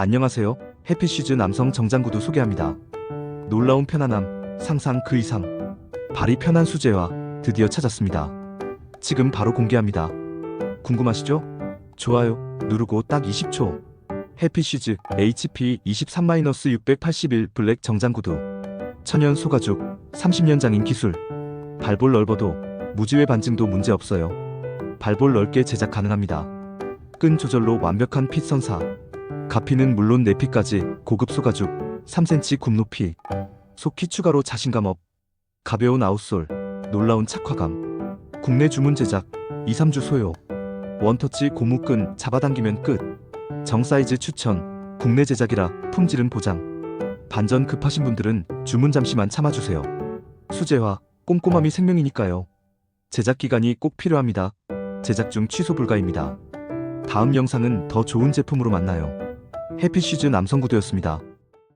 안녕하세요. 해피슈즈 남성 정장 구두 소개합니다. 놀라운 편안함, 상상 그 이상. 발이 편한 수제화 드디어 찾았습니다. 지금 바로 공개합니다. 궁금하시죠? 좋아요 누르고 딱 20초. 해피슈즈 HP 23-681 블랙 정장 구두. 천연 소가죽 30년 장인 기술. 발볼 넓어도 무지외 반증도 문제 없어요. 발볼 넓게 제작 가능합니다. 끈 조절로 완벽한 핏 선사. 가피는 물론 내피까지 고급 소가죽 3cm 굽 높이. 속키 추가로 자신감 업. 가벼운 아웃솔. 놀라운 착화감. 국내 주문 제작 2, 3주 소요. 원터치 고무끈 잡아당기면 끝. 정 사이즈 추천. 국내 제작이라 품질은 보장. 반전 급하신 분들은 주문 잠시만 참아주세요. 수제화, 꼼꼼함이 생명이니까요. 제작 기간이 꼭 필요합니다. 제작 중 취소 불가입니다. 다음 영상은 더 좋은 제품으로 만나요. 해피슈즈 남성 구두였습니다.